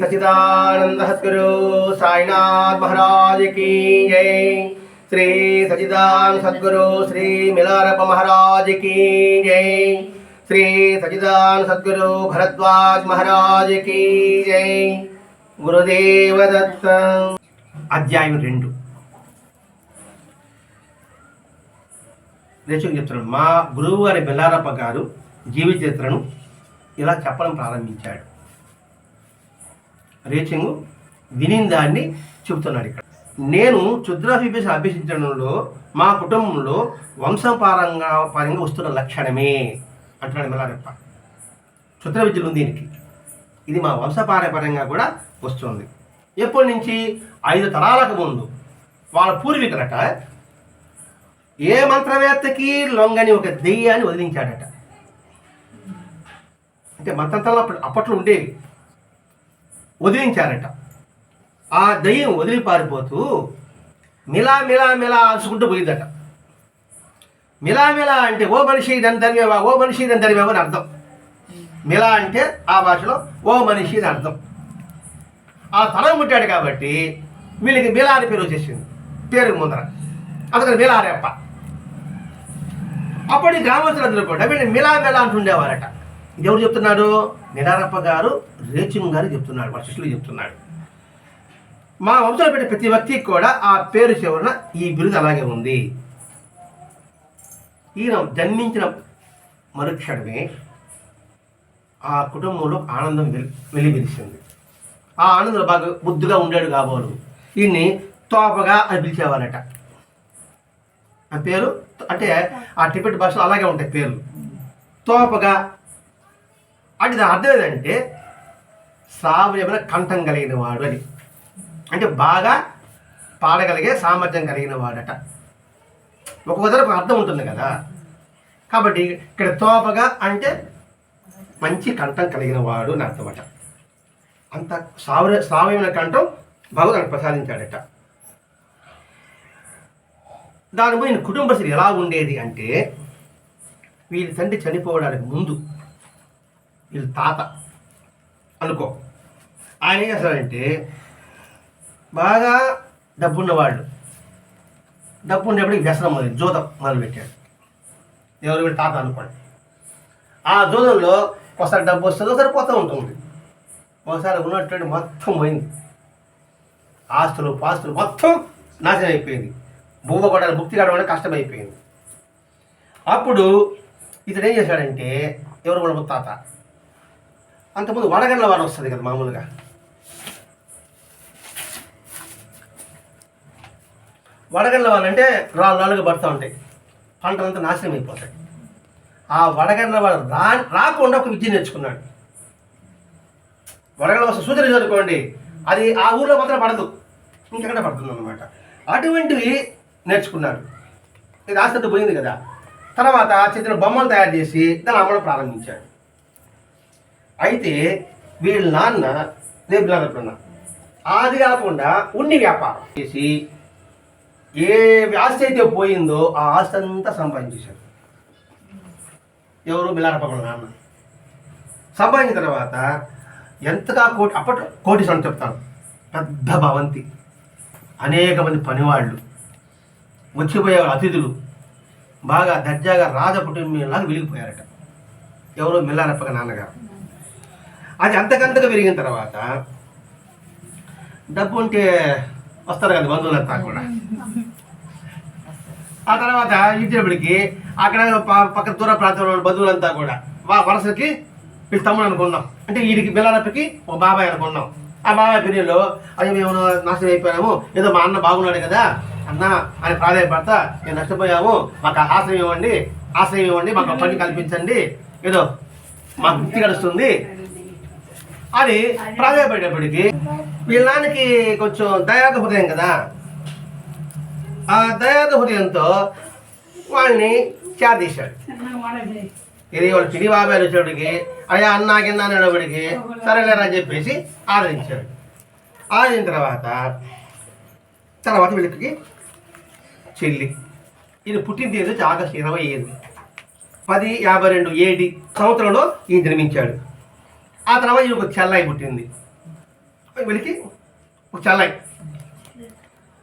సచిదానంద సద్గురు సాయినాథ్ మహారాజ్ కీ జై శ్రీ సచిదాన్ సద్గురు శ్రీ మిలారప మహారాజ్ కీ జై శ్రీ సచిదాన్ సద్గురు భరద్వాజ్ మహారాజ్ కీ జై గురుదేవ దత్త అధ్యాయం రెండు. నేను చిత్రం మా గురువు గారి బెల్లారప్ప గారు జీవిత చరిత్రను ఇలా చెప్పడం ప్రారంభించాడు. రీచింగ్ విని దాన్ని చెబుతున్నాడు ఇక్కడ. నేను క్షుద్రాభిభేష అభ్యసించడంలో మా కుటుంబంలో వంశపారంగా పరంగా వస్తున్న లక్షణమే అంటున్నాడు మిలారెప్ప క్షుద్ర విద్యలు దీనికి. ఇది మా వంశపారపరంగా కూడా వస్తుంది. ఎప్పటి నుంచి? ఐదు తరాలకు ముందు. వాళ్ళ పూర్వీకులట ఏ మంత్రవేత్తకి లొంగని ఒక దెయ్యాన్ని వదిలించాడట. అంటే మంత్రంతలు అప్పట్లో ఉండేవి. వదిలించారట. ఆ దయ్యం వదిలి పారిపోతూ మిలా మిలా మిలా అలుసుకుంటూ పోయిందట. మిలా మిలా అంటే ఓ మనిషి దాన్ని తరివేవా ఓ మనిషి దాన్ని తరివేవా అని అర్థం. మిలా అంటే ఆ భాషలో ఓ మనిషి అని అర్థం. ఆ తలం ముట్టాడు కాబట్టి వీళ్ళకి మిలా అని పేరు వచ్చేసింది. పేరు ముందర. అందుకని మిలారేప్ప అప్పటి ఈ గ్రామస్తులందరూ కూడా వీళ్ళని మిలా మిలా అంటుండేవారట ఎవరు చెప్తున్నాడు? నిడారప్ప గారు రేచింగ్ గారు చెప్తున్నాడు మా శిష్యులు చెప్తున్నాడు. మా వంశంలో పెట్టే ప్రతి వ్యక్తికి కూడా ఆ పేరు చివరన ఈ బిరుదు అలాగే ఉంది. ఈయన జన్మించిన మరుక్షణమే ఆ కుటుంబంలో ఆనందం వెలి ఆ ఆనందంలో బాగా ముద్దుగా ఉండాడు కాబోలు. ఈయన్ని తోపగా అని పిలిచేవారట ఆ పేరు అంటే ఆ టికెట్ భాషలో అలాగే ఉంటాయి పేర్లు. తోపగా అంటే దాని అర్థం ఏంటంటే సావయమైన కంఠం కలిగిన వాడు అని. అంటే బాగా పాడగలిగే సామర్థ్యం కలిగిన వాడట. ఒక్కొక్కసారి ఒక అర్థం ఉంటుంది కదా. కాబట్టి ఇక్కడ తోపగా అంటే మంచి కంఠం కలిగిన వాడు అని అర్థమట. అంత సావ సావయమైన కంఠం భగవంతుడు ప్రసాదించాడట. దాని పోయిన కుటుంబ శ్రీ ఎలా ఉండేది అంటే వీళ్ళ తండ్రి చనిపోవడానికి ముందు వీళ్ళ తాత. అనుకో. ఆయన ఏం చేస్తాడంటే బాగా డబ్బున్నవాళ్ళు డబ్బు ఉండేప్పుడు వ్యసనం మొదలు జోదం మొదలుపెట్టాడు. ఎవరు? వీళ్ళ తాత అనుకోండి. ఆ జోదంలో ఒకసారి డబ్బు వస్తుంది ఒకసారి పోతూ ఉంటుంది. ఒకసారి ఉన్నటువంటి మొత్తం పోయింది. ఆస్తులు పాస్తులు మొత్తం నాశనం అయిపోయింది. భూమ కూడా ముక్తి కావడం అనేది కష్టమైపోయింది. అప్పుడు ఇతడు ఏం చేశాడంటే ఎవరు? కూడా తాత అంతకుముందు వడగండ్ల వారం వస్తుంది కదా మామూలుగా. వడగండ్ల వారు అంటే రాళ్ళు రాళ్ళుగా పడుతూ ఉంటాయి. పంటలంతా నాశనం అయిపోతాయి. ఆ వడగండ్ల వాడు రా రాకుండా ఒక విద్య నేర్చుకున్నాడు. వడగండ్ల వస్తే సూచన చదువుకోండి. అది ఆ ఊర్లో మాత్రం పడదు. ఇంకెక్కడ పడుతుంది అనమాట అటువంటివి నేర్చుకున్నాడు. ఇది ఆసక్తి పోయింది కదా. తర్వాత చిన్న బొమ్మలు తయారు చేసి దాన్ని అమ్మడం ప్రారంభించాడు. అయితే వీళ్ళ నాన్న రేపు నాన్న అది కాకుండా ఉన్ని వ్యాపారం చేసి ఏ ఆస్తి అయితే పోయిందో ఆ ఆస్తి అంతా సంపాదించేశారు ఎవరు మిలారపగల నాన్న? సంపాదించిన తర్వాత ఎంతగా కోటి అప్పట్లో కోటి అని చెప్తాను పెద్ద భవంతి. అనేక మంది పనివాళ్ళు వచ్చిపోయే అతిథులు బాగా దర్జాగా రాజ కుటుంబంలాగా వెలిగిపోయారట. ఎవరో మిల్లారప్పగ నాన్నగారు? అది అంతకంతగా పెరిగిన తర్వాత డబ్బు ఉంటే వస్తారు కదా బంధువులంతా కూడా. ఆ తర్వాత ఇచ్చేప్పటికి అక్కడ పక్కన దూర ప్రాంతంలో ఉన్న బంధువులంతా కూడా వా వరుసకి వీళ్ళ తమ్ముడు అనుకున్నాం. అంటే వీడికి పిల్లలప్పటికి ఒక బాబాయ్ అనుకున్నాం. ఆ బాబాయ్ పిల్లలు అయ్యో మేము నాశనం అయిపోయాము ఏదో మా అన్న బాగున్నాడు కదా అన్న అని ప్రాధాన్యపడత మేము నష్టపోయాము మాకు ఆశ్రయం ఇవ్వండి ఆశ్రయం ఇవ్వండి మాకు ఒక పని కల్పించండి ఏదో మాకు ముక్తి గడుస్తుంది అది ప్రాధాయపడేటప్పటికి వీళ్ళ నాన్నకి కొంచెం దయాద హృదయం కదా. ఆ దయాద హృదయంతో వాళ్ళని చేరదీశాడు ఇది వాళ్ళు చిడి బాబాయ్ వచ్చేటికి అయ్యా అన్నా కింద అనేటప్పటికి సరేలేరా అని చెప్పేసి ఆదరించాడు ఆదిన తర్వాత తర్వాత వీళ్ళకి చెల్లి. ఇది పుట్టిన తేదీ ఆగస్టు ఇరవై ఐదు. పది యాభై రెండు ఏడి సంవత్సరంలో ఈయన జన్మించాడు. ఆ తర్వాత ఈయనకు చెల్లాయి పుట్టింది. వీళ్ళకి ఒక చెల్లాయి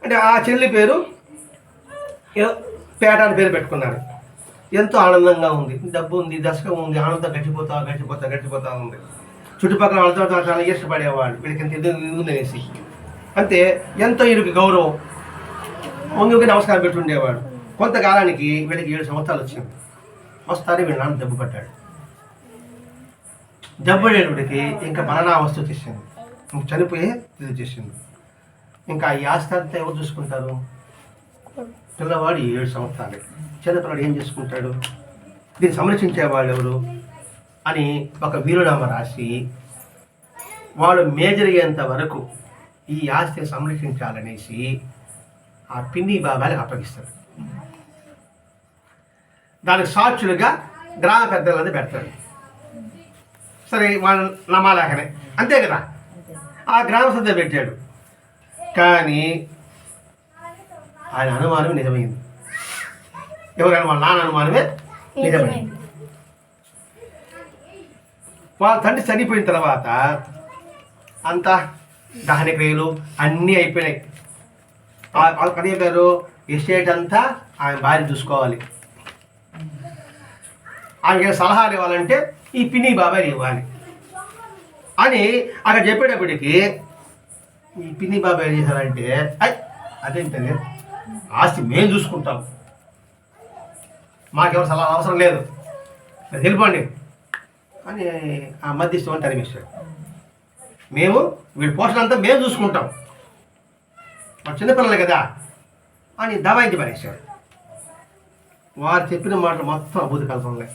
అంటే ఆ చెల్లి పేరు పేట అని పేరు పెట్టుకున్నారు ఎంతో ఆనందంగా ఉంది. డబ్బు ఉంది దశకం ఉంది ఆనందం గడిచిపోతా గడిచిపోతా గడిచిపోతా ఉంది. చుట్టుపక్కల వాళ్ళతో చాలా ఇష్టపడేవాళ్ళు వీళ్ళకి ఎంత ఇది ఉందనేసి అంతే ఎంతో ఇరుకు గౌరవం. వంగి నమస్కారం పెట్టుండేవాడు. కొంతకాలానికి వీళ్ళకి ఏడు సంవత్సరాలు వచ్చింది. వస్తానే వీళ్ళ నాన్న దెబ్బ పట్టాడు దెబ్బడేటప్పటికి ఇంకా మరణావస్థ వచ్చేసింది. ఇంక చనిపోయే ఇది వచ్చేసింది. ఇంకా ఈ ఆస్తి అంతా ఎవరు చూసుకుంటారు? పిల్లవాడు ఏడు సంవత్సరాలు. చిన్నపిల్లడు ఏం చేసుకుంటాడు? దీన్ని సంరక్షించేవాళ్ళు ఎవరు? అని ఒక వీరునామా రాసి వాడు మేజర్ అయ్యేంత వరకు ఈ ఆస్తిని సంరక్షించాలనేసి ఆ పిన్ని బాబాలకు అప్పగిస్తాడు. దానికి సాక్షులుగా గ్రామ పెద్దలందరూ పెడతాడు సరే వాళ్ళ నమ్మాలేకనే అంతే కదా? ఆ గ్రామ సభ పెట్టాడు. కానీ ఆయన అనుమానం నిజమైంది. ఎవరైనా వాళ్ళ నాన్న అనుమానమే నిజమైంది. వాళ్ళ తండ్రి చనిపోయిన తర్వాత అంతా దహన క్రియలు అన్నీ అయిపోయినాయి. వాళ్ళ వాళ్ళకి అదే పేరు ఎస్టేట్ అంతా ఆయన భార్య చూసుకోవాలి. ఆయనకి సలహాలు ఇవ్వాలంటే ఈ పిన్ని బాబాయ్ ఇవ్వాలి అని అక్కడ చెప్పేటప్పటికి ఈ పిన్ని బాబాయ్ ఏం చేశారంటే అయ్ ఆస్తి మేము చూసుకుంటాం. మాకెవరు సలహా అవసరం లేదు. తెలిపండి అని ఆ మధ్యస్థం అని తరిమేశాడు మేము వీడి పోషణ అంతా మేము చూసుకుంటాం. మా చిన్నపిల్లలు కదా అని దబాయించి పడేశాడు. వారు చెప్పిన మాటలు మొత్తం అబూత కల్పనలే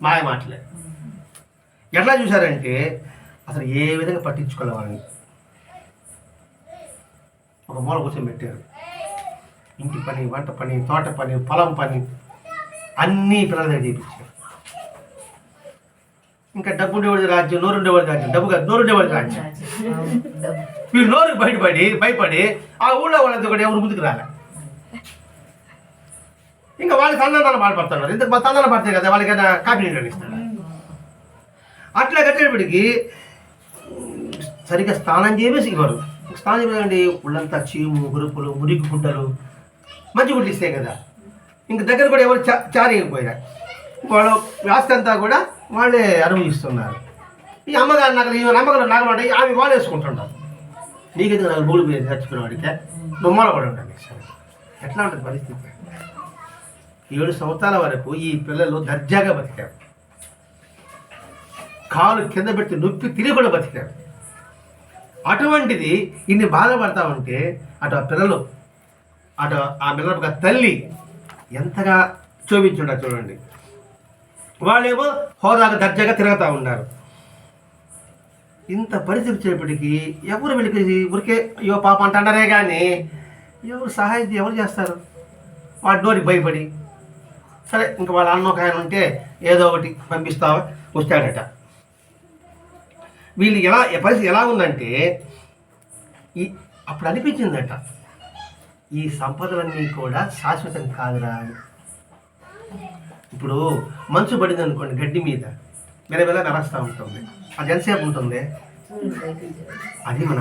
మాయ మాటలే ఎట్లా చూశారంటే అసలు ఏ విధంగా పట్టించుకోలే వాళ్ళని ఒక మూల కూర్చొని పెట్టారు ఇంటి పని వంట పని తోట పని పొలం పని అన్నీ పిల్లల దగ్గర చేయించారు ఇంకా డబ్బు ఉండేవాడి రాజ్యం నోరు ఉండేవాడి రాజ్యం డబ్బు కాదు నోరు ఉండేవాడి రాజ్యం వీళ్ళు నోరు బయటపడి భయపడి ఆ ఊళ్ళో వాళ్ళంతా కూడా ఎవరు ముందుకు రాలే ఇంకా వాళ్ళకి తందనాలు బాధపడుతున్నారు ఇంత తందనాలు పడతాయి కదా వాళ్ళకైనా కాపీ నీళ్ళు ఇస్తాడు అట్లా కట్టేటప్పటికి సరిగ్గా స్నానం చేసి ఇవ్వరు. స్నానం చేయాలండి ఉళ్ళంతా చీము గురుపులు మురికి గుడ్డలు మంచి గుడ్లు ఇస్తాయి కదా. ఇంక దగ్గర కూడా ఎవరు చా వాళ్ళు వ్యాస్తంతా అంతా కూడా వాళ్ళే అనుభవిస్తున్నారు ఈ అమ్మగారు నగలు ఈ నమ్మకం నగలు ఉంటాయి ఆమె వాళ్ళు వేసుకుంటున్నారు నీకెందుకు నాకు భూమి మీద చచ్చిపోయిన వాడికే? నువ్వు మూలపడి ఉంటాను ఎట్లా ఉంటుంది పరిస్థితి? ఏడు సంవత్సరాల వరకు ఈ పిల్లలు దర్జాగా బతికారు. కాలు కింద పెట్టి నొప్పి తిరిగి కూడా బతికారు. అటువంటిది ఇన్ని బాధపడతా ఉంటే అటు ఆ పిల్లలు అటు ఆ పిల్లల తల్లి ఎంతగా చూపించుండ చూడండి. వాళ్ళేమో హోదాకు దర్జాగా తిరుగుతూ ఉన్నారు. ఇంత పరిస్థితి వచ్చేప్పటికీ ఎవరు వీళ్ళకి ఊరికే అయ్యో పాప అంటారే కానీ ఎవరు సహాయం ఎవరు చేస్తారు? వాటి నోటికి భయపడి సరే ఇంకా వాళ్ళ అన్న ఒక ఆయన ఉంటే ఏదో ఒకటి పంపిస్తా వస్తాడట. వీళ్ళు ఎలా పరిస్థితి ఎలా ఉందంటే ఈ అప్పుడు అనిపించిందట ఈ సంపదలన్నీ కూడా శాశ్వతం కాదురా అని. ఇప్పుడు మంచు పడింది అనుకోండి గడ్డి మీద మెరమెల మెరస్తూ ఉంటుంది. అది ఎంతసేపు ఉంటుంది? అది మన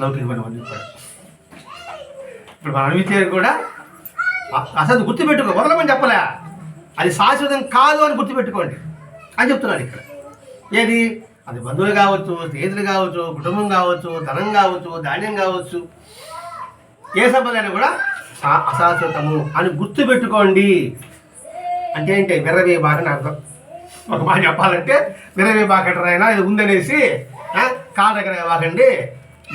లౌకికమైన వండుకోవడం ఇప్పుడు మనం అనిపించేది కూడా అసలు గుర్తుపెట్టుకో వదలమని చెప్పలే. అది శాశ్వతం కాదు అని గుర్తుపెట్టుకోండి. అని చెప్తున్నాడు ఇక్కడ. ఏది? అది బంధువులు కావచ్చు స్నేహితులు కావచ్చు కుటుంబం కావచ్చు ధనం కావచ్చు ధాన్యం కావచ్చు. ఏ సంపదైనా కూడా అశాశ్వతము అని గుర్తుపెట్టుకోండి. అంటే ఏంటి? విర్రవే బాగని అర్థం. ఒక మాట చెప్పాలంటే విరవే బాకంటారైనా ఇది ఉందనేసి కాళ్ళ దగ్గర బాకండి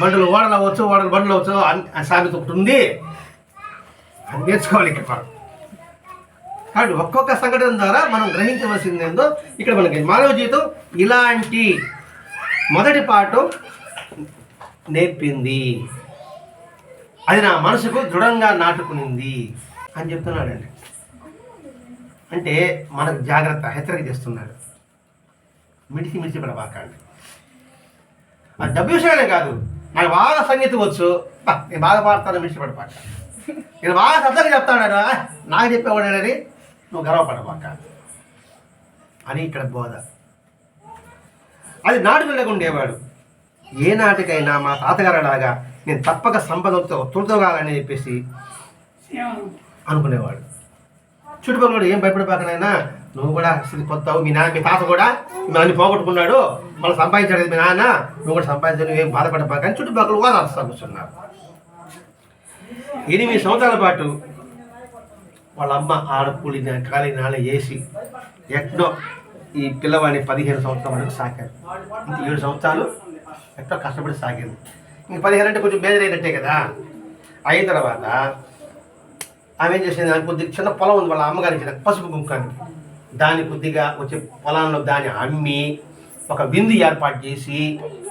బండ్లు ఓడలు అవ్వచ్చు ఓడలు బండ్లు అవ్వచ్చు అని సామెత ఒకటి ఉంది. అని నేర్చుకోవాలి ఇక్కడ కాబట్టి ఒక్కొక్క సంఘటన ద్వారా మనం గ్రహించవలసింది ఏందో ఇక్కడ మనకి మానవ జీవితం ఇలాంటి మొదటి పాఠం నేర్పింది. అది నా మనసుకు దృఢంగా నాటుకునింది అని చెప్తున్నాడండి. అంటే మనకు జాగ్రత్త హెచ్చరిక చేస్తున్నాడు. మిడిసి మిడిసి పడబాకండి. అది డబ్బు విషయమే కాదు నాకు బాగా సంగీతం వచ్చు. నేను బాగా పాడతాను మిడిసి పడబాక నేను బాగా శ్రద్ధగా చెప్తాడు నాకు నాకు అని నువ్వు గర్వపడబాక అని ఇక్కడ బోధ. అది నాటుకు లేకుండా ఉండేవాడు ఏ నాటికైనా మా తాతగారులాగా నేను తప్పక సంపదలతో తుడుతోగాలని చెప్పేసి అనుకునేవాడు. చుట్టుపక్కల కూడా ఏం భయపడిపోకనైనా నువ్వు కూడా అసలు పొత్తావు మీ నాన్న మీ తాత కూడా మీ పోగొట్టుకున్నాడు మనం సంపాదించాడు మీ నాన్న నువ్వు కూడా సంపాదించాడు ఏం బాధపడబాక అని చుట్టుపక్కల కూడా కూర్చున్నారు. ఎనిమిది సంవత్సరాల పాటు వాళ్ళ అమ్మ ఆడపూలి కాలి నాల వేసి ఎక్కడో ఈ పిల్లవాడిని పదిహేను సంవత్సరాల వరకు సాకారు. ఇంక ఏడు సంవత్సరాలు ఎక్కడో కష్టపడి సాగింది ఇంక పదిహేను అంటే కొంచెం మేజర్ అయినట్టే కదా. అయిన తర్వాత ఆమె ఏం చేసింది? దానికి కొద్దిగా చిన్న పొలం ఉంది వాళ్ళ అమ్మగారికి పసుపు కుంకానికి. దాన్ని కొద్దిగా వచ్చే పొలంలో దాన్ని అమ్మి ఒక విందు ఏర్పాటు చేసి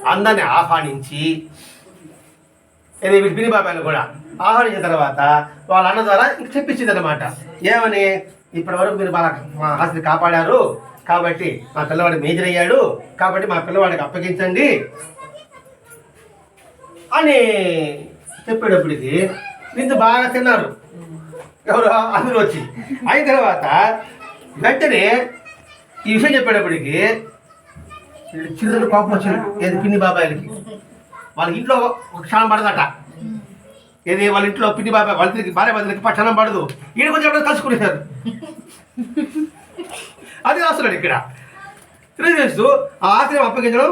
అందరిని ఆహ్వానించి ఇది వీటి పిని బాబాయిని కూడా. ఆహ్వానించిన తర్వాత వాళ్ళ అన్న ద్వారా ఇంక చెప్పించింది అనమాట ఏమని? ఇప్పటి వరకు మీరు బాగా మా ఆస్తిని కాపాడారు. కాబట్టి మా పిల్లవాడు మేజర్ అయ్యాడు కాబట్టి మా పిల్లవాడికి అప్పగించండి. అని చెప్పేటప్పటికి విందు బాగా తిన్నారు. ఎవరు అందరూ వచ్చి అయిన తర్వాత వెంటనే ఈ విషయం చెప్పేటప్పటికి చిన్న కోపం వచ్చింది. ఏది పిన్ని బాబాయిలకి? వాళ్ళ ఇంట్లో ఒక క్షణం పడదట. ఏది వాళ్ళ ఇంట్లో పిన్ని బాబాయ్ వాళ్ళకి భార్య భద్రకి క్షణం పడదు. ఈయన కొంచెం ఎప్పుడో కలుసుకునేశారు అది రాస్తున్నాడు ఇక్కడ. తెలియజేస్తూ ఆ ఆశ్రయం అప్పగించడం.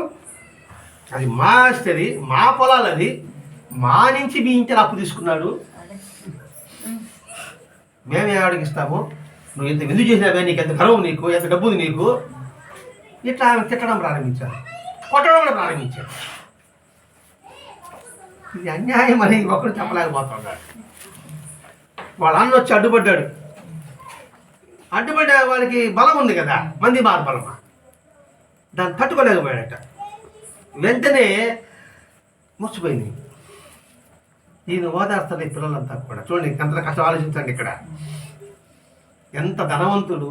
అది మా ఆస్తి అది మా పొలాలు అది. మా నుంచి మీ ఇంటి అప్పు తీసుకున్నాడు. మేమే ఆవిడకి ఇస్తాము. నువ్వు ఎంత విందు చేసినావే నీకు ఎంత గర్వం నీకు ఎంత డబ్బు నీకు. ఇట్లా ఆమె తిట్టడం ప్రారంభించారు. కొట్టడం కూడా ప్రారంభించారు. ఇది అన్యాయం అని ఒకరు చెప్పలేకపోతున్నాడు. వాళ్ళ అన్న వచ్చి అడ్డుపడ్డాడు. అడ్డుపడ్డ వాడికి బలం ఉంది కదా మంది మార్బలమా దాన్ని తట్టుకోలేకపోయాడట. వెంటనే ముచ్చిపోయింది ఈయన ఓదార్స్తాడు ఈ పిల్లలంతా కూడా. చూడండి ఎంత కష్టం ఆలోచించండి ఇక్కడ. ఎంత ధనవంతుడు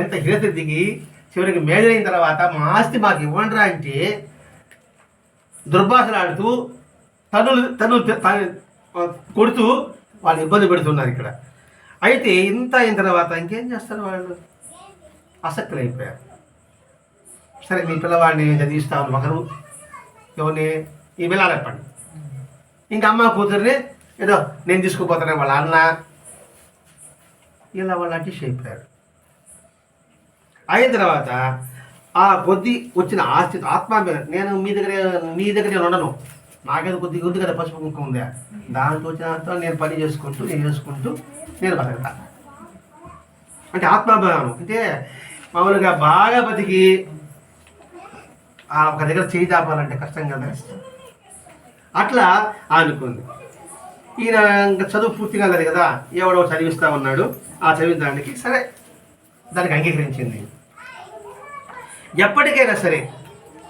ఎంత హిరత దిగి చివరికి మేజర్ అయిన తర్వాత మా ఆస్తి మాకు ఇవ్వండిరా అంటే దుర్భాషలాడుతూ తనులు తను కొడుతూ వాళ్ళు ఇబ్బంది పెడుతున్నారు ఇక్కడ. అయితే ఇంత అయిన తర్వాత ఇంకేం చేస్తారు వాళ్ళు? ఆసక్తులు అయిపోయారు సరే మీ పిల్లవాడిని చదివిస్తాను ఒకరు ఎవరిని? ఈ వెళ్ళాలెప్పండి ఇంకా అమ్మ కూతుర్ని ఏదో నేను తీసుకుపోతాను వాళ్ళ అన్న. ఇలా వాళ్ళు అడ్జస్ట్ అయిపోయారు అయిన తర్వాత ఆ కొద్ది వచ్చిన ఆస్తి ఆత్మాభిమానం నేను మీ దగ్గర మీ దగ్గర నేను ఉండను. నాకేదో కొద్దిగా ఉంది కదా పసుపు కుంకుమ ఉందా? దాంతో వచ్చిన నేను పని చేసుకుంటూ నేను చేసుకుంటూ నేను బతకతా. అంటే ఆత్మాభిమానం. అంటే మామూలుగా బాగా బతికి ఆ ఒక దగ్గర చేయి తాపాలంటే కష్టం కదా? అట్లా అనుకుంది. ఈయన ఇంకా చదువు పూర్తి కాలేదు కదా? ఎవడో చదివిస్తా ఉన్నాడు. ఆ చదివించడానికి సరే దానికి అంగీకరించింది. ఎప్పటికైనా సరే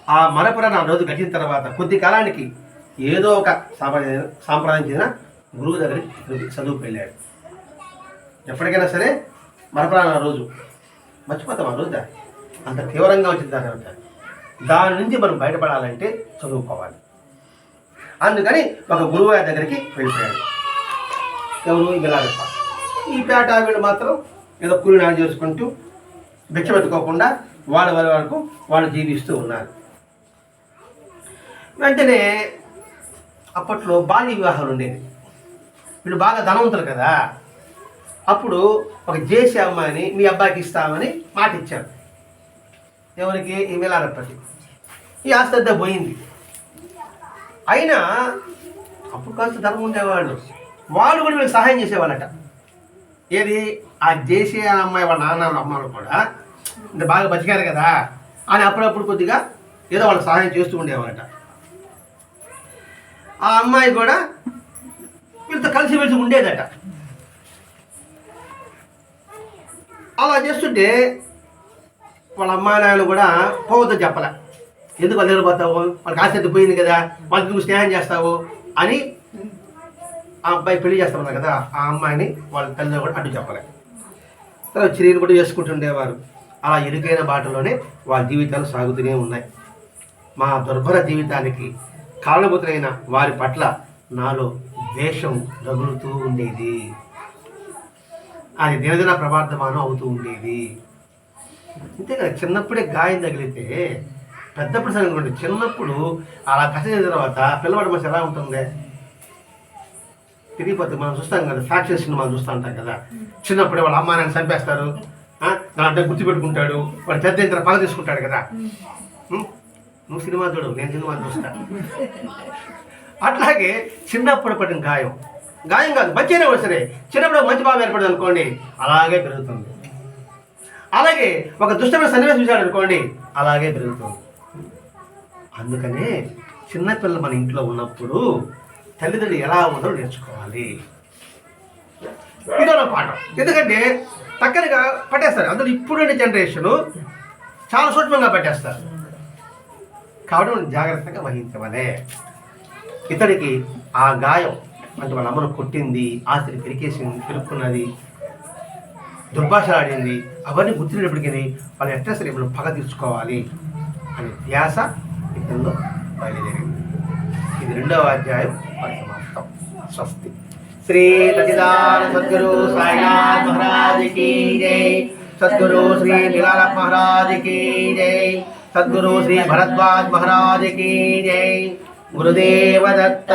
ఆ మరపురాణ రోజు గడిచిన తర్వాత కొద్ది కాలానికి ఏదో ఒక సాంప్రదాయ సాంప్రదాయం చెందిన గురువు దగ్గరికి చదువుకు వెళ్ళాడు. ఎప్పటికైనా సరే మరపరాన రోజు. మర్చిపోతాం ఆ రోజు అంత తీవ్రంగా వచ్చింది దాని అర్థం. దాని నుంచి మనం బయటపడాలంటే చదువుకోవాలి. అందుకని ఒక గురువు గారి దగ్గరికి వెళ్ళిపోయాడు. ఎవరు? ఈ ఈ పేట వీళ్ళు మాత్రం ఏదో కూలినాడు చేసుకుంటూ భిక్ష పెట్టుకోకుండా వాళ్ళ వారి వరకు వాళ్ళు జీవిస్తూ ఉన్నారు. వెంటనే అప్పట్లో బాల్య వివాహాలు ఉండేది వీళ్ళు బాగా ధనవంతులు కదా. అప్పుడు ఒక జేసీ అమ్మాయిని మీ అబ్బాయికి ఇస్తామని మాట ఇచ్చారు. ఎవరికి? ఈ మిలారప్పటి ఈ ఆస్తి పోయింది. అయినా అప్పుడు కాస్త ధర్మం ఉండేవాళ్ళు. వాళ్ళు కూడా వీళ్ళకి సహాయం చేసేవాళ్ళట. ఏది? ఆ జేసీ అమ్మాయి వాళ్ళ నాన్న అమ్మాయిలు కూడా ఇంత బాగా బతికారు కదా అని అప్పుడప్పుడు కొద్దిగా ఏదో వాళ్ళకి సహాయం చేస్తూ ఉండేవాళ్ళట. ఆ అమ్మాయి కూడా వీళ్ళతో కలిసి వెలిసి ఉండేదట. అలా చేస్తుంటే వాళ్ళ అమ్మా నాయన కూడా పోవద్దని చెప్పలే. ఎందుకు వాళ్ళు దగ్గర పోతావు వాళ్ళకి ఆసక్తి పోయింది కదా. వాళ్ళకి నువ్వు స్నేహం చేస్తావు అని ఆ అబ్బాయి పెళ్ళి చేస్తామన్నారు కదా. ఆ అమ్మాయిని వాళ్ళ తల్లిదండ్రులు కూడా అడ్డు చెప్పలే. తర్వాత చర్యలు కూడా చేసుకుంటుండేవారు అలా ఇరుకైన బాటలోనే వాళ్ళ జీవితాలు సాగుతూనే ఉన్నాయి. మా దుర్భర జీవితానికి కారణభూతులైన వారి పట్ల నాలో ద్వేషం రగులుతూ ఉండేది. అది దినదిన ప్రవర్ధమానం అవుతూ ఉండేది. అంతే కదా చిన్నప్పుడే గాయం తగిలితే పెద్దప్పుడు సంగతి అనుకోండి చిన్నప్పుడు అలా చదివిన తర్వాత పిల్లవాడి మనసు ఎలా ఉంటుంది? తిరిగిపోతే మనం చూస్తాం కదా ఫ్యాక్షన్ సినిమా చూస్తూ ఉంటాం కదా. చిన్నప్పుడే వాళ్ళ అమ్మ నాన్న చంపేస్తారు. దాంట్లో గుర్తుపెట్టుకుంటాడు. వాడు పెద్ద ఇంత పగ తీసుకుంటాడు కదా? నువ్వు సినిమా చూడు నేను సినిమా చూస్తా. అట్లాగే చిన్నప్పుడు పడిన గాయం. గాయం కాదు మంచి అయినా కూడా సరే చిన్నప్పుడు మంచి భావం ఏర్పడింది అనుకోండి అలాగే పెరుగుతుంది. అలాగే ఒక దుష్టమైన సన్నివేశం చూశాడు అనుకోండి అలాగే పెరుగుతుంది. అందుకనే చిన్నపిల్లలు మన ఇంట్లో ఉన్నప్పుడు తల్లిదండ్రులు ఎలా ఉందో నేర్చుకోవాలి. ఇదో పాఠం. ఎందుకంటే తక్కనగా పట్టేస్తారు. అందులో ఇప్పుడున్న జనరేషను చాలా సూక్ష్మంగా పట్టేస్తారు. కాబట్టి జాగ్రత్తగా వహించవలే. ఇతడికి ఆ గాయం అంటే వాళ్ళ అమ్మను కొట్టింది ఆస్తిని పెరికేసింది పెరుక్కున్నది దుర్భాషలాడింది అవన్నీ గుర్తినప్పటికీ వాళ్ళు ఎట్లా సరే ఇప్పుడు పగ తీర్చుకోవాలి అనే ధ్యాస ఇతరులో బయలుదేరింది. ఇది రెండవ అధ్యాయం పరిసమాప్తం స్వస్తి. శ్రీ సచిదాన సద్గురు సాయినాథ్ మహారాజ్ కీ జై. సద్గురు శ్రీ నిలాల మహారాజ్ కీ జై. సద్గురు శ్రీ భరద్వాజ్ మహారాజ్ కీ జై. గురుదేవ దత్త.